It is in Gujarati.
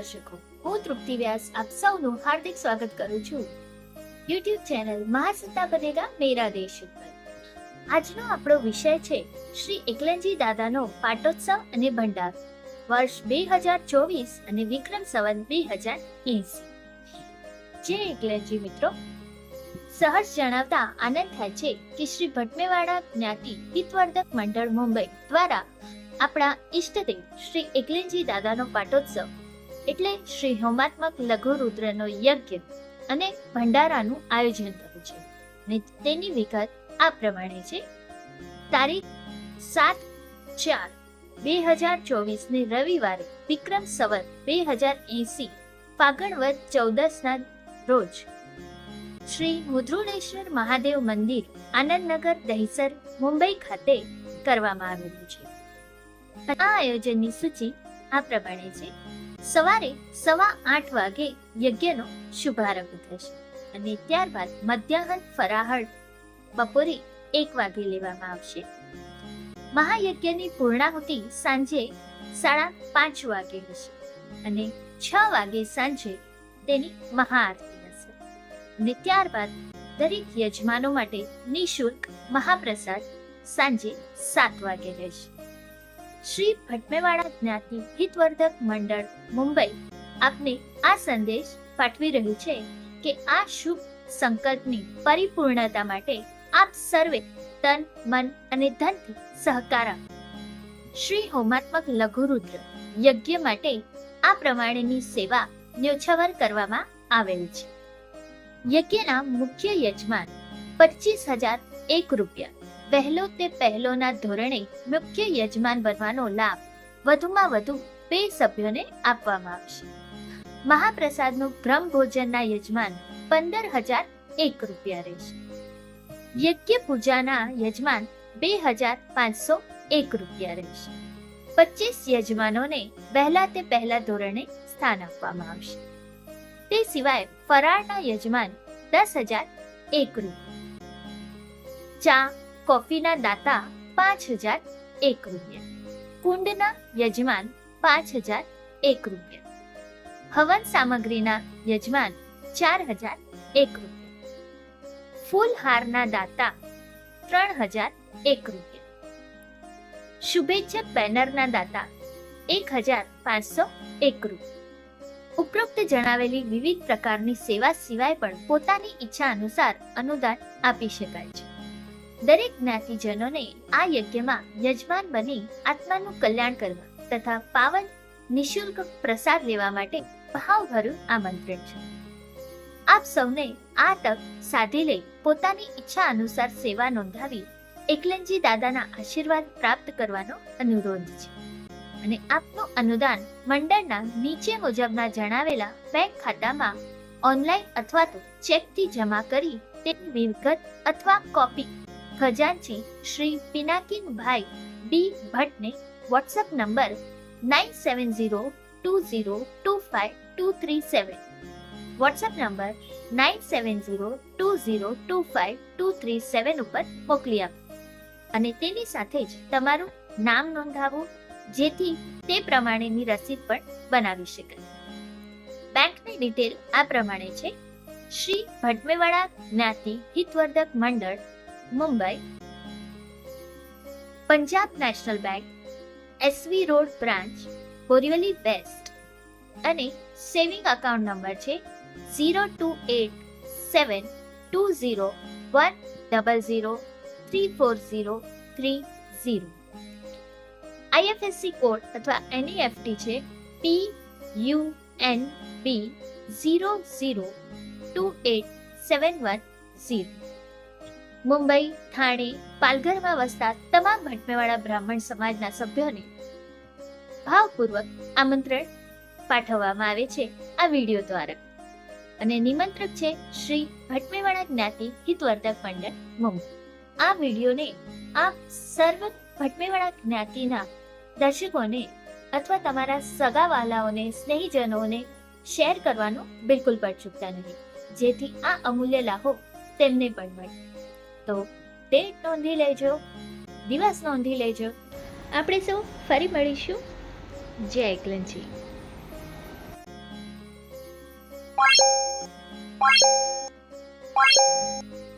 દર્શકો, હું તૃપ્તિ વ્યાસ આપ સૌનું હાર્દિક સ્વાગત કરું છું. યુટ્યુબ ચેનલ મહાસત્તા બનેગા મેરા દેશ ઉપર. આજનો આપણો વિષય છે શ્રી એકલનજી દાદાનો પાટોત્સવ અને ભંડાર, વર્ષ બે હજાર ચોવીસ અને વિક્રમ સંવત બે હજાર એસી. જે એકલનજી મિત્રો. સહજ જણાવતા આનંદ થાય છે કે શ્રી ભટમેવાડા જ્ઞાતિ હિતવર્ધક મંડળ મુંબઈ દ્વારા આપણા ઈષ્ટદેવ શ્રી એકલેનજી દાદાનો પાટોત્સવ એટલે શ્રી હોમાત્મક લઘુ રુદ્રનો યજ્ઞ અને ભંડારાનું આયોજન થયું છે. ને તેની વિગત આ પ્રમાણે છે. તારીખ સાત ચાર બે હજાર ચોવીસને રવિવારે વિક્રમ સવર બે હજાર એસી ફાગણ વદ ચૌદસના રોજ શ્રી મુદ્રુણેશ્વર મહાદેવ મંદિર આનંદનગર દહીસર મુંબઈ ખાતે કરવામાં આવેલું છે. આ આયોજનની સૂચિ આ પ્રમાણે છે. સવારે સવા આઠ વાગે યજ્ઞનો શુભારંભ થશે અને ત્યારબાદ મધ્યાહન ફરાહળ બપોરે એક વાગે લેવામાં આવશે. મહાયજ્ઞની પૂર્ણાહુતિ સાંજે સાડા પાંચ વાગે હશે અને છ વાગે સાંજે તેની મહાઆરતી હશે. અને ત્યારબાદ દરેક યજમાનો માટે નિઃશુલ્ક મહાપ્રસાદ સાંજે સાત વાગે રહેશે. શ્રી ભટમેવાડા જ્ઞાતિ હિતવર્ધક મંડળ, મુંબઈ. આપને આ સંદેશ પાઠવી રહ્યું છે કે આ શુભ સંકલ્પની પરિપૂર્ણતા માટે આપ સર્વે તન, મન અને ધનથી સહકાર. શ્રી હોમાત્મક લઘુરુદ્ર યજ્ઞ માટે આ પ્રમાણેની સેવા ન્યોછાવર કરવામાં આવેલ છે. યજ્ઞના મુખ્ય યજમાન પચીસ હજાર એક રૂપિયા. પહેલો તે પહેલોના ધોરણે મુખ્ય યજમાન બનવાનો લાભ વધુમાં વધુ બે સભ્યોને આપવામાં આવશે. મહાપ્રસાદનું બ્રહ્મ ભોજનના યજમાન પંદર હજાર એક રૂપિયા રહેશે. યજ્ઞ પૂજાના યજમાન બે હજાર પાંચસો એક રૂપિયા રહેશે. પચીસ યજમાનોને વહેલા તે પહેલા ધોરણે સ્થાન આપવામાં આવશે. તે સિવાય ફરાળના યજમાન દસ હજાર એક રૂપિયા. ચા કોફીના દાતા પાંચ હજાર એક રૂપિયા. કુંડના યજમાન પાંચ હજાર એક રૂપિયા. હવન સામગ્રીના યજમાન ચાર હજાર એક રૂપિયા. ફૂલ હારના દાતા ત્રણ હજાર એક રૂપિયા. શુભેચ્છક બેનરના દાતા એક હજાર પાંચસો એક રૂપિયા. ઉપરોક્ત જણાવેલી વિવિધ પ્રકારની સેવા સિવાય પણ પોતાની ઈચ્છા અનુસાર અનુદાન આપી શકાય છે. દરેક જ્ઞાતિજનોને આ યજ્ઞમાં યજમાન બની આત્માનું કલ્યાણ કરવા તથા પાવન નિશુલ્ક પ્રસાદ લેવા માટે ભાવભર્યું આમંત્રણ છે. આપ સૌને આ તક સાધી લઈ પોતાની ઈચ્છા અનુસાર સેવા નોંધાવી એકલનજી દાદાના આશીર્વાદ પ્રાપ્ત કરવાનો અનુરોધ છે. અને આપનું અનુદાન મંડળના નીચે મુજબના જણાવેલા બેંક ખાતામાં ઓનલાઈન અથવા તો ચેકથી જમા કરી તેની વિગત અથવા કોપી ખજાનચી Shri Pinakinbhai D ભટ્ટને WhatsApp number nine seven zero two zero two five two three seven WhatsApp number nine seven zero two zero two five two three seven ઉપર મોકલી આપો અને તેની સાથે જ તમારું નામ નોંધાવો જેથી તે પ્રમાણેની રસીદ પણ બનાવી શકાય બેંકની ડિટેલ આ પ્રમાણે છે શ્રી ભટમેવાડા જ્ઞાતિ હિતવર્ધક મંડળ Mumbai. Punjab national bank, SV road branch, Borivali west અને સેવિંગ અકાઉન્ટ નંબર છે zero two eight seven two zero one double zero three four zero three zero. IFSC code અથવા એનઈએફટી છે P U N B zero zero two eight seven one zero. Mumbai, Thane, પાલઘરમાં વસતા તમામ ભટમેવાળા બ્રાહ્મણ સમાજના સભ્યોને ભાવપૂર્વક આમંત્રણ પાઠવવામાં આવે છે આ વીડિયો દ્વારા. અને નિમંત્રક છે શ્રી ભટમેવાળા જ્ઞાતિ હિતવર્ધક મંડળ મુંબઈ આ વિડીયોને આપ સર્વ ભટમેવાળા જ્ઞાતિના દર્શકોને અથવા તમારા સગાવાલાઓને, સ્નેહીજનોને શેર કરવાનું બિલકુલ પણ ચૂકતા નહીં. જેથી આ અમૂલ્ય લાભો તેમને પણ મળે. હતો તે નોંધી લેજો. દિવસ નોંધી લેજો. આપણે સૌ ફરી મળીશું. જય એકલનજી. Thank you.